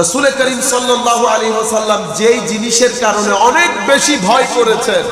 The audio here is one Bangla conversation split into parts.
রসুল করিম সাল্লাল্লাহু আলাইহি ওয়াসাল্লাম যেই জিনিসের কারণে অনেক বেশি ভয় করেছেন।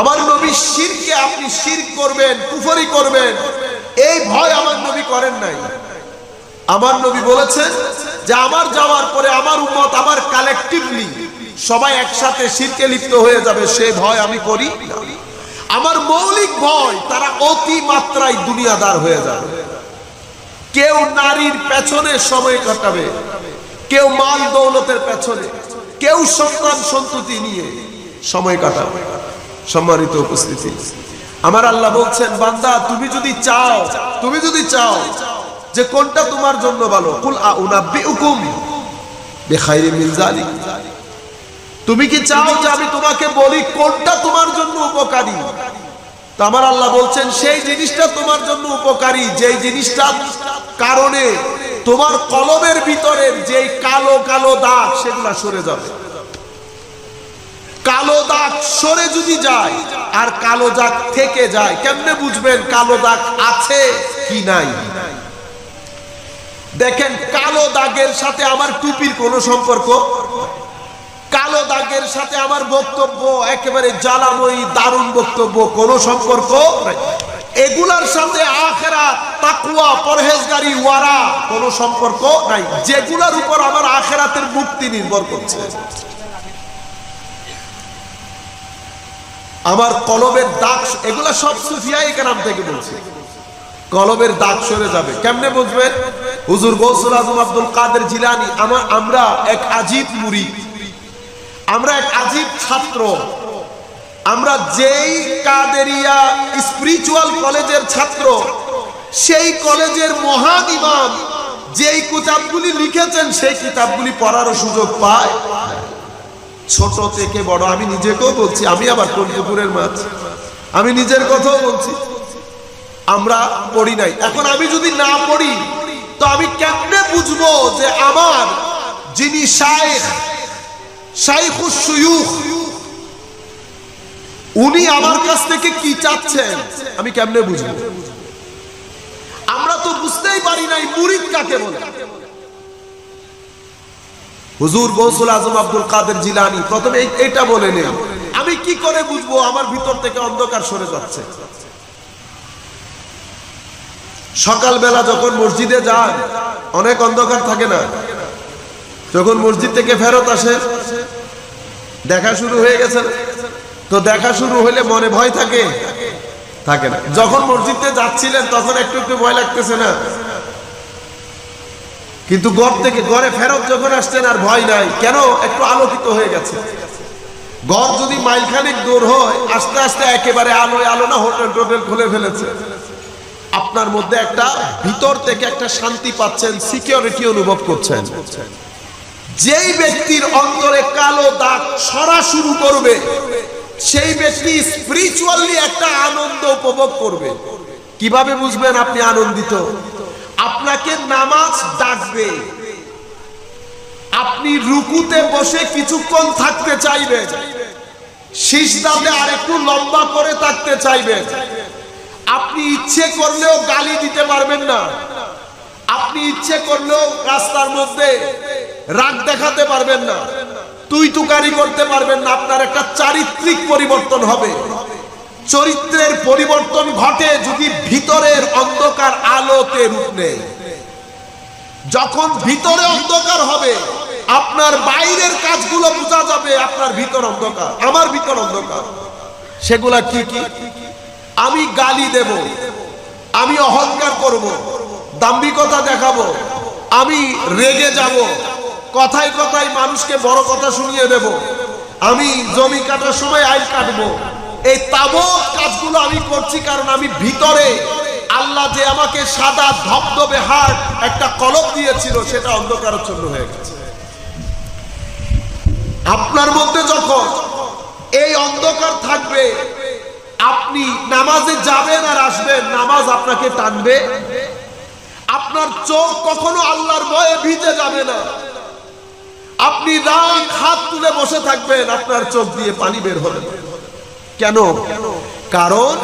আমার নবী শিরকে আপনি শির করবেন, কুফরি করবেন, এই ভয় আমার নবী করেন নাই। আমার নবী বলেছেন যে আমার যাওয়ার পরে আমার উম্মত আমার কালেকটিভলি সবাই একসাথে শিরকে লিপ্ত হয়ে যাবে, সে ভয় আমি করি আমার মৌলিক ভয়, তারা অতি মাত্রায় দুনিয়াদার হয়ে যাবে। কেউ নারীর পেছনে সময় কাটাবে কেউ মাল দৌলতের পেছনে, কেউ সন্তান সন্ততি নিয়ে সময় কাটাবে সম্মানিত উপস্থিতি। আমার আল্লাহ বলছেন, বান্দা, তুমি যদি চাও, তুমি যদি চাও যে কোনটা তোমার জন্য ভালো, কুল আউনাব্বিউকুম বিখাইরি যালিক। তুমি কি চাও যে আমি তোমাকে বলি কোনটা তোমার জন্য উপকারী? তো আমার আল্লাহ বলছেন, সেই জিনিসটা তোমার জন্য উপকারী, যেই জিনিসটা কারণে তোমার কলমের ভিতরের যেই কালো কালো দাগ, সেগুলা সরে যাবে। কালো দাগ সরে যদি যায়, আর কালো দাগ থেকে যায়, কেমনে বুঝবেন কালো দাগ আছে কি নাই? দেখেন, কালো দাগের সাথে আমার টুপির কোনো সম্পর্ক? কালো দাগের সাথে আমার বক্তব্য, একেবারে জ্বালাময়ী, দারুণ বক্তব্য, কোনো সম্পর্ক। এগুলার সাথে আখেরা তাকুয়া পরহেজগারি, ওয়ারা কোনো সম্পর্ক নাই। যেগুলার উপর আমার আখেরাতের মুক্তি নির্ভর করছে। আমার কলবের দাগ, এগুলা সব সুফিয়াই কেরাম থেকে বলছি। কলবের দাগ সরে যাবে। কেমনে বুঝবেন হুজুর গৌসুল আজম আব্দুল কাদের জিলানি আমার আমরা এক আজীব মুড়ি। আমরা এক আজীব ছাত্র। আমরা যেই কাদেরিয়া স্পিরিচুয়াল কলেজের ছাত্র, সেই কলেজের মহান ইমাম যেই কিতাবগুলি লিখেছেন, সেই কিতাবগুলি পড়ারও সুযোগ পায়। ছোট থেকে বড়, আমি নিজেকেও বলছি, আমি আবার কলকাপুরের মাছ। আমি নিজের কথাও বলছি। আমরা পড়ি নাই। এখন আমি যদি না পড়ি, তো আমি কেমনে বুঝব যে আমার যিনি শাইখ শাইখুস সুয়ুখ, উনি আমার কাছ থেকে কি চাচ্ছেন? আমি কেমনে বুঝব? পারি নাই, মুরিদ কাকে বলে? হুজুর গৌসুল আজম আব্দুল কাদের জিলানি, প্রথমে এটা বলে নেই আমি কি করে বুঝব? আমার ভিতর থেকে অন্ধকার সরে যাচ্ছে। সকালবেলা যখন মসজিদে যান অনেক অন্ধকার থাকে না। যখন মসজিদ থেকে ফেরত আসে, দেখা শুরু হয়ে গেছে। তো দেখা শুরু হলে মনে ভয় থাকে। থাকে না। যখন মসজিদে যাচ্ছিলেন, তখন একটু একটু ভয় লাগতেছে না। কিন্তু ঘর থেকে গড়ে ফেরত যখন আসছেন আর ভয় নাই, কেন? একটু আলোকিত হয়ে গেছে। ঘর যদি মাইলখানিক দূর হয়, আস্তে আস্তে একেবারে আলোয় আলো না হোটেল টোটেল খুলে ফেলেছে। আপনার মধ্যে একটা ভিতর থেকে একটা শান্তি পাচ্ছেন সিকিউরিটি অনুভব করছেন। যেই ব্যক্তির অন্তরে কালো দাগ সরা শুরু করবে, সেই ব্যক্তি স্পিরিচুয়ালি একটা আনন্দ উপভোগ করবে। কীভাবে বুঝবেন আপনি আনন্দিত? আপনাকে নামাজ ডাকবে। আপনি রুকুতে বসে কিছুক্ষণ থাকতে চাইবেন। শীষদাতে আর একটু লম্বা করে থাকতে চাইবেন। আপনি ইচ্ছে করলেও গালি দিতে পারবেন না। আপনি ইচ্ছে করলেও রাস্তার মধ্যে রাগ দেখাতে পারবেন না। তুই তুকারি করতে পারবেন না। আপনার একটা চারিত্রিক পরিবর্তন হবে। চরিত্রের পরিবর্তন ঘটে যদি অন্ধকার রূপ। নেয় যখন ভিতরে অন্ধকার হবে, আপনার বাইরের কাজগুলো বোঝা যাবে, আপনার ভিতর অন্ধকার, আমার ভিতর অন্ধকার। সেগুলা কি কি? আমি গালি দেব, আমি অহংকার করব, দাম্ভিকতা দেখাবো, আমি রেগে যাব, কথায় কথায় মানুষকে বড় কথা শুনিয়ে দেব, আমি জমি কাটার সময় আইল কাটবো। এই তাবৎ কাজগুলো আমি করছি কারণ আমি ভিতরে আল্লাহ যে আমাকে সাদা ধবধবে হাট একটা কলম দিয়েছিল, সেটা অন্ধকারচ্ছন্ন হয়ে গেছে। আপনার মধ্যে যখন এই অন্ধকার থাকবে, আপনি নামাজে যাবেন আর আসবেন, নামাজ আপনাকে টানবে। আপনার চোখ কখনো আল্লাহর ভয়ে ভিজে যাবে না। আপনি রাগ হাত তুলে বসে থাকবেন, আপনার চোখ দিয়ে পানি বের হবে। কেন? কারণ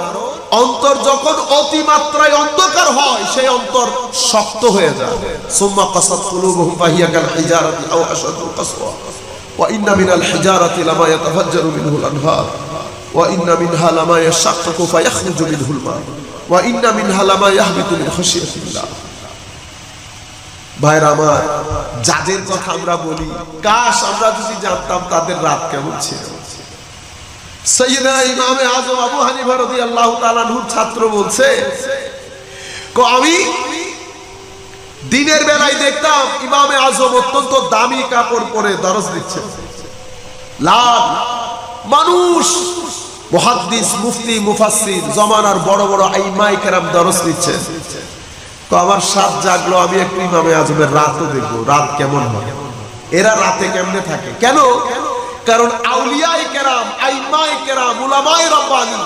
অন্তর যখন অতিমাত্রায় অন্ধকার হয়, সেই অন্তর শক্ত হয়ে যায়। সুম্মা কাসাত কুলুবুহুম ফাহিয়া কাল হিজারাতি আও আশাদু কাসওয়া। ওয়া ইন্না মিনাল হিজারাতি লামা ইয়াতাফাজ্জারু মিনহুল আনহার। ওয়া ইন্না মিনহা লামা ইয়াশাক্কাকু ফায়াখরুজু মিনহুল মা ওয়া ইন্না মিনহা লামা ইয়াহবিতু মিন খাশিয়াতিল্লাহ। ভাইরা আমার, যাদের কথা আমরা বলি, কাশ আমরা যদি জানতাম তাদের রাত কেমন ছিল? দিচ্ছে। মানুষ, মুহাদ্দিস, মুফতি, মুফাসসির, জমানার বড় বড় আইমাই কেরাম দরজ দিচ্ছেন তো আমার সাত জাগলো, আমি একটু ইমামে আজমের রাতও দেখব, রাত কেমন হয়? এরা রাতে কেমনে থাকে? কেন? কারণ আউলিয়াই কেরাম, আইমাই কেরাম, উলামাই রব্বানি,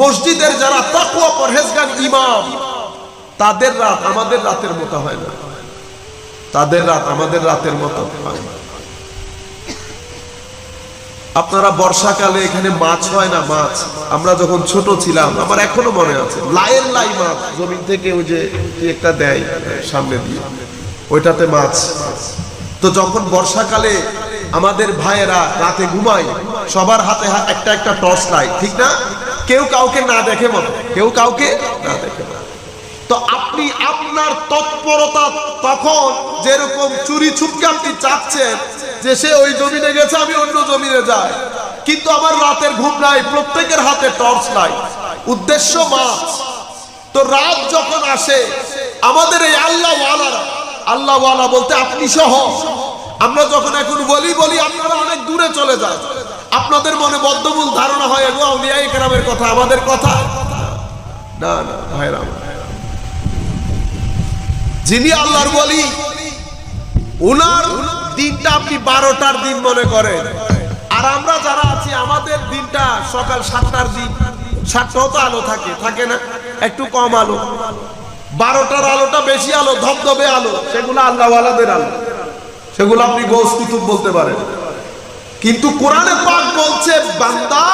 মসজিদের যারা তাকওয়া পরহেজগার ইমাম, তাদের রাত আমাদের রাতের মতো হয় না। তাদের রাত আমাদের রাতের মতো হয় না। আপনারা বর্ষাকালে এখানে মাছ হয় না মাছ? আমরা যখন ছোট ছিলাম, আমার এখনও মনে আছে, লাইয়ের লাই মাছ, জমিন থেকে ওই যে একটা দেয়, সামনে দিয়ে, ওইটাতে মাছ। তো যখন বর্ষাকালে আমাদের ভাইয়েরা রাতে ঘুমায়, সবার হাতে একটা একটা টর্চ লাইট, ঠিক না? কেউ কাউকে না দেখে মতো কেউ কাউকে না দেখে তো আপনি আপনার তৎপরতা তখন যেরকম চুরি ছুপকে আপনি চাচ্ছেন, যে সে ওই জমিনে গেছে, আমি অন্য জমিনে যাই। কিন্তু আমার রাতের ঘুম নাই, প্রত্যেকের হাতে টর্চ নাই উদ্দেশ্য মাছ। তো রাত যখন আসে, আমাদের এই আল্লাহ ওয়ালারা আল্লাহ বলতে আপনি সহ আমরা যখন এখন বলি বলি আপনারা অনেক দূরে চলে যান আপনাদের মনে বদ্ধমূল ধারণা হয়, এগো আউলিয়া একরামের কথা, আমাদের কথা। না না, ভাইরা। যিনি আল্লাহর বলি, উনার দিনটা আপনি বারোটার দিন মনে করেন। আর আমরা যারা আছি, আমাদের দিনটা সকাল সাতটার দিন। সাতটাও তো আলো থাকে থাকে না? একটু কম আলো। বারোটার আলোটা বেশি আলো, ধবধবে আলো, সেগুলো আল্লাহওয়ালাদের আলো। সেগুলো আপনি গোস কুতুব বলতে পারেন। কিন্তু কোরআনে পাক বলছে, বান্দা,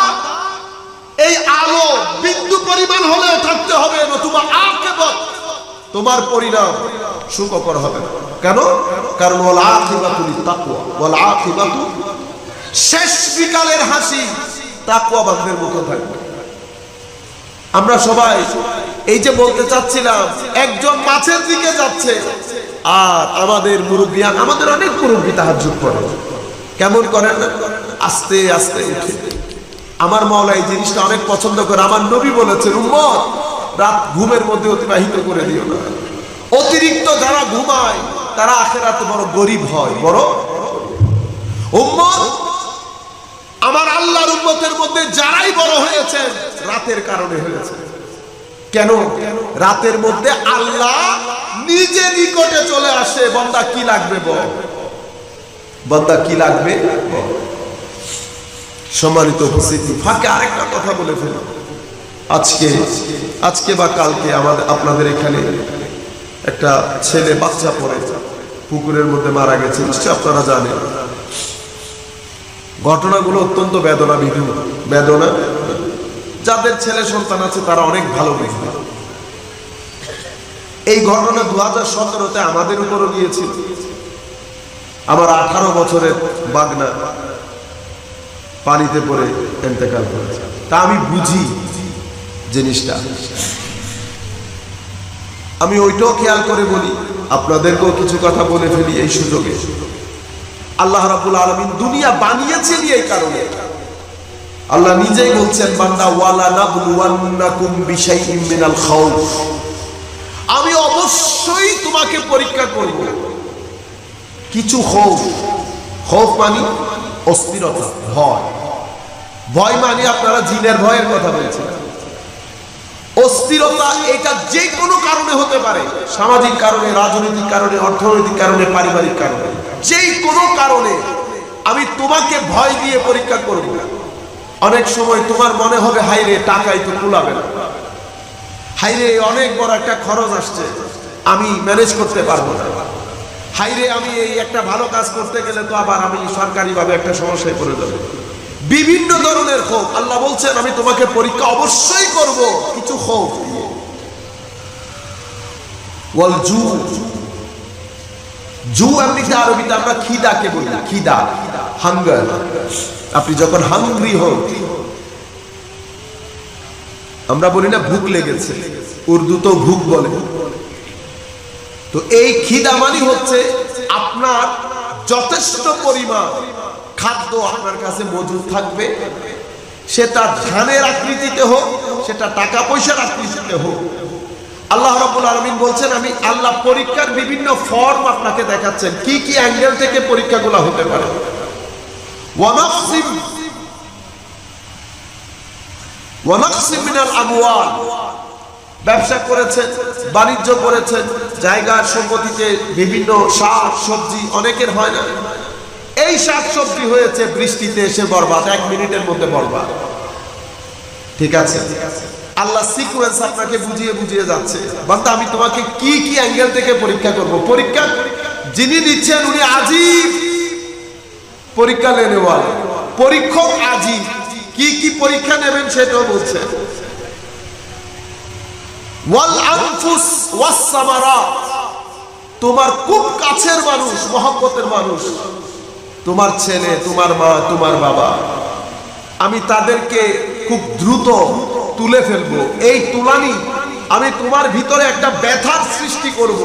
এই আলো বিন্দু পরিমাণ হলেও থাকতে হবে, নতুবা আকেবত তোমার পরিণাম সুখকর হবে। কেন? কারণ ওয়াল আখিবাতু লিত্তাকওয়া, ওয়াল আখিবাতু শেষ বিকালের হাসি তাকওয়া বান্ধের মতো থাকবে। আমরা সবাই এই যে বলতে চাচ্ছিলাম, একজন মাছের দিকে যাচ্ছে আর আমাদের মুরব্বিয়ান আমাদের অনেক মুরব্বী তাহাজ্জুদ করে। কেমন করেন আস্তে আস্তে উঠে। আমার মাওলা এই জিনিসটা অনেক পছন্দ করে। আমার নবী বলেছেন, উম্মত, রাত ঘুমের মধ্যে অতিবাহিত করে দিও না। অতিরিক্ত যারা ঘুমায়, তারা আখেরাতে বড় গরিব হয়। বড় উম্মত, আমার আল্লাহর উম্মতের মধ্যে যারাই বড় হয়েছে রাতের কারণে হয়েছে। কেন? রাতের মধ্যে আল্লাহ নিজে নিকটে চলে আসে, বন্দা কি লাগবে বল? বন্দা কি লাগবে সম্মানিত উপস্থিতি, ফাঁকে আরেকটা কথা বলে ফেলি। আজকে আজকে বা কালকে আমাদের, আপনাদের এখানে একটা ছেলে, বাচ্চা পড়ে, পুকুরের মধ্যে মারা গেছে নিশ্চয় আপনারা জানেন। ঘটনাগুলো অত্যন্ত বেদনা বিধু বেদনা? যাদের ছেলে সন্তান আছে, তারা অনেক ভালো বুঝবে এই ঘটনা দু হাজার সতেরোতে আমাদের উপরও গিয়েছিল। আমার আঠারো বছরের বাগনা পানিতে পড়ে এতেকাল করেছে। তা আমি বুঝি জিনিসটা। আমি ওইটাও খেয়াল করে বলি, আপনাদেরকেও কিছু কথা বলে ফেলি এই সুযোগে। আল্লাহ রাবুল আলমিন দুনিয়া বানিয়েছেন এই কারণে। আল্লাহ নিজেই বলছেন ওয়ালা আমি অবশ্যই তোমাকে পরীক্ষা করব। কিছু খৌফ খৌফ মানে অস্থিরতা, ভয়। ভয় মানে আপনারা জিনের ভয়ের কথা বলছেন। অস্থিরতা এটা যে কোনো কারণে হতে পারে। সামাজিক কারণে, রাজনৈতিক কারণে, অর্থনৈতিক কারণে, পারিবারিক কারণে। যেই কোনো কারণে আমি তোমাকে ভয় দিয়ে পরীক্ষা করব। অনেক সময় তোমার মনে হবে হাইরে টাকাই তো কুলাবে না। হাইরে অনেক বড় একটা খরচ আসছে, আমি ম্যানেজ করতে পারব না। হাইরে আমি এই একটা ভালো কাজ করতে গেলে তো আবার আমি সরকারিভাবে একটা সমস্যায় পড়ে যাব। বিভিন্ন ধরনের ক্ষোভ। আল্লাহ বলছেন, আমি তোমাকে পরীক্ষা অবশ্যই করব কিছু ক্ষোভ দিয়ে। জু এমনিতে আরবিতে আমরা খিদাকে বলি, খিদা হাঙ্গার আপনি যখন হাঙ্গ্রি হন, আমরা বলি না ভুক লেগেছে, উর্দু তো ভুক বলে। তো এই খিদা মানে হচ্ছে আপনার যথেষ্ট পরিমাণ খাদ্য আপনার কাছে মজুদ থাকবে। সেটা ধানের আকৃতিতে হোক সেটা টাকা পয়সার আকৃতিতে হোক আল্লাহ রাব্বুল আলামিন বলছেন, আমি আল্লাহ পরীক্ষার বিভিন্ন ফর্ম আপনাকে দেখাচ্ছেন। কি কি অ্যাঙ্গেল থেকে পরীক্ষাগুলো হতে পারে? ব্যবসা করেছেন বাণিজ্য করেছেন জায়গার সম্পত্তিতে বিভিন্ন শাক, সবজি, অনেকের হয় না। এই শাক, সবজি হয়েছে বৃষ্টিতে এসে বরবাদ, এক মিনিটের মধ্যে বরবাদ। ঠিক আছে ঠিক আছে? আল্লাহ সিকুয়েন্স আপনাকে বুঝিয়ে বুঝিয়ে যাচ্ছে। বান্দা, আমি তোমাকে কি কি অ্যাঙ্গেল থেকে পরীক্ষা করব? পরীক্ষা যিনি দিচ্ছেন উনি আজীব। পরীক্ষা লেনে পরীক্ষক আজীব। কি কি পরীক্ষা নেবেন সেটাও বলছেন ওয়াল আনফুস ওয়াস সামারাত তোমার খুব কাছের মানুষ, মহব্বতের মানুষ। তোমার ছেলে, তোমার মা, তোমার বাবা। আমি তাদেরকে খুব দ্রুত তুলে ফেলব। এই তুলানি আমি তোমার ভিতরে একটা ব্যথার সৃষ্টি করব।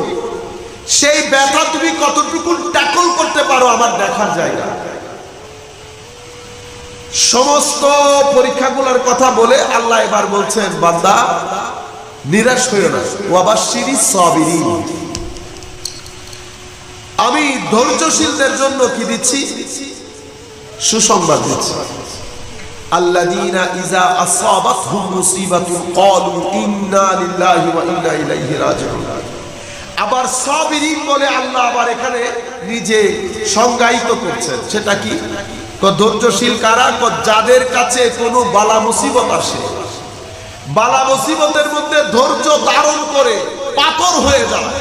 সেই ব্যথা তুমি কতটুকু ট্যাকল করতে পারো আমার দেখার জায়গা। সমস্ত পরীক্ষাগুলোর কথা বলে আল্লাহ এবার বলছেন, বান্দা, নিরাশ হইও না। ওয়াবাশিরি সাবিরিন। আমি ধৈর্যশীলদের জন্য কি দিচ্ছি? সুসংবাদ দিচ্ছি। আবার সাবিরিন বলে আল্লাহ আবার এখানে নিজে সংজ্ঞায়িত করছেন। সেটা কি? ধৈর্যশীল কারা? যাদের কাছে কোনো বালা মুসিবত আসে। বালা মুসিবতের মধ্যে ধৈর্য ধারণ করে পাথর হয়ে যায়।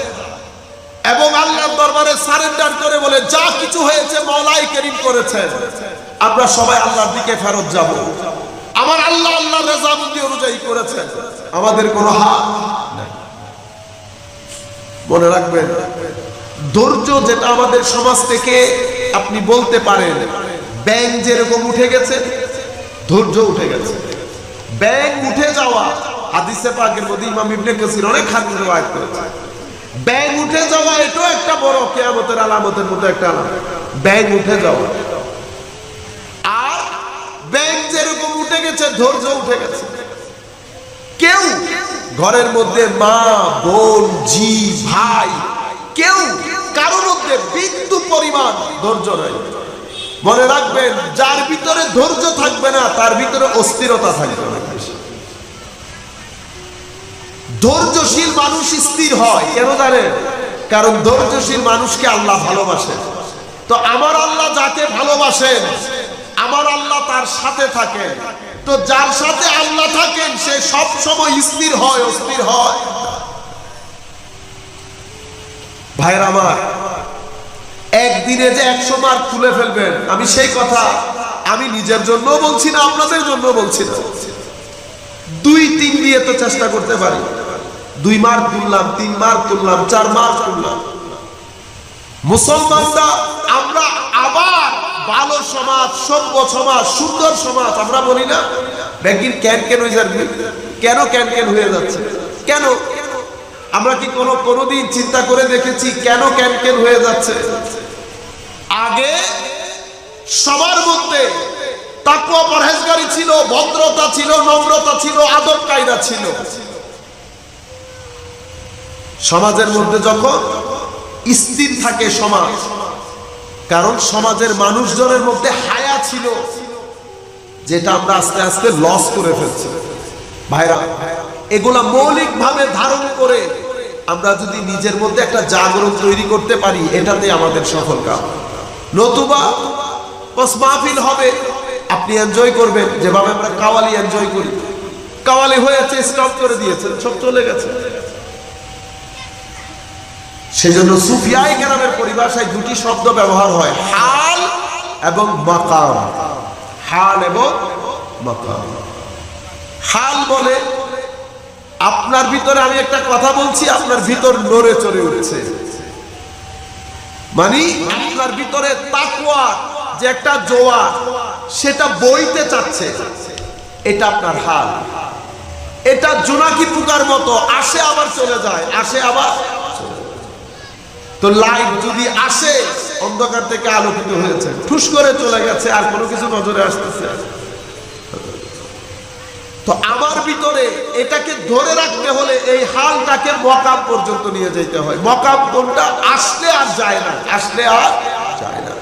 এবং আল্লাহর দরবারে সারেন্ডার করে বলে, যা কিছু হয়েছে মৌলাই করিম করেছেন। আমরা সবাই আল্লাহর দিকে ফেরত যাব। আমার আল্লাহ আল্লাহ রেজামন্দি অনুযায়ী করেছেন। আমাদের কোনো হাত মনে রাখবেন, ধৈর্য যেটা আমাদের সমাজ থেকে আপনি বলতে পারেন ব্যাংক যেরকম উঠে গেছে, ধৈর্য উঠে গেছে। ব্যাংক উঠে যাওয়া, হাদিসে পাকের মধ্যে ইমাম ইবনে কাসির অনেক হাদিস রওয়ায়াত করেছে। ব্যাংক উঠে যাওয়া এটাও একটা বড় কিয়ামতের আলামতের মতো একটা আলামত। ব্যাংক উঠে যাওয়া আর ব্যাংক যেরকম উঠে গেছে ধৈর্য উঠে গেছে। কেউ ঘরের মধ্যে মা, বোন জি ভাই, কেউ কারোর মধ্যে বিন্দু পরিমাণ ধৈর্য নাই। মনে রাখবেন, যার ভিতরে ধৈর্য থাকবে না, তার ভিতরে অস্থিরতা থাকবে না। ধৈর্যশীল মানুষ স্থির হয়, কেন জানেন? কারণ ধৈর্যশীল মানুষকে আল্লাহ ভালোবাসেন। তো আমার আল্লাহ যাকে ভালোবাসেন, আমার আল্লাহ তার সাথে থাকেন। তো যার সাথে আল্লাহ থাকেন, সে সব সময় স্থির হয়, অস্থির হয়। ভাইয়ের আমার, একদিনে যে একশো মার্ক তুলে ফেলবেন, আমি সেই কথা আমি নিজের জন্য বলছি না, আপনাদের জন্য বলছি না। দুই তিন দিয়ে তো চেষ্টা করতে পারি। দুই মার্ক তুললাম, তিন মার্ক তুললাম, চার মার্ক তুললাম। মুসলমানরা, আমরা ভালো সমাজ, সভ্য সমাজ, সুন্দর সমাজ, আমরা বলি না। ব্যাংকিং ক্যান ক্যান হয়ে যাবে। কেন ক্যান ক্যান হয়ে যাচ্ছে? কেন? আমরা কি কোনো কোনোদিন চিন্তা করে দেখেছি কেন ক্যান ক্যান হয়ে যাচ্ছে? আগে সবার মধ্যে তাকুয়া পরহেজগারি ছিল, ভদ্রতা ছিল, নম্রতা ছিল, আদব কায়দা ছিল। সমাজের মধ্যে যখন স্থির থাকে সমাজ কারণ সমাজের মানুষজনের মধ্যে হায়া ছিল, যেটা আমরা আস্তে আস্তে লস করে ফেলছি। ভাইরা, এগুলা মৌলিক ভাবে ধারণ করে আমরা যদি নিজের মধ্যে একটা জাগরণ তৈরি করতে পারি, এটাতে আমাদের সফল কাম নতুবা মাহফিল হবে, আপনি এনজয় করবেন। যেভাবে আমরা কাওয়ালি এনজয় করি। কাওয়ালি হয়েছে স্টপ করে দিয়েছেন, সব চলে গেছে। সেজন্য সুফিয়াই কেরামের পরিভাষায় দুটি শব্দ ব্যবহার হয়, হাল এবং মাকাম। হাল এবং মাকাম। হাল বলে, আপনার ভিতরে আমি একটা কথা বলছি, আপনার ভিতর নড়ে চড়ে উঠছে। মানে আপনার ভিতরে তাকুয়া যে একটা জোয়ার, সেটা বইতে চাচ্ছে। এটা আপনার হাল। এটা জোনাকি পোকার মতো, আসে আবার চলে যায়, আসে আবার। তো লাইট যদি আসে, অন্ধকার থেকে আলোকিত হয়েছে। ঠুস করে চলে গেছে, আর কোনো কিছু নজরে আসতেছে তো আমার ভিতরে এটাকে ধরে রাখতে হলে এই হালটাকে মকাম পর্যন্ত নিয়ে যেতে হয়। মকাম কোনটা? আসলে আর যায় না। আসলে আর যায় না।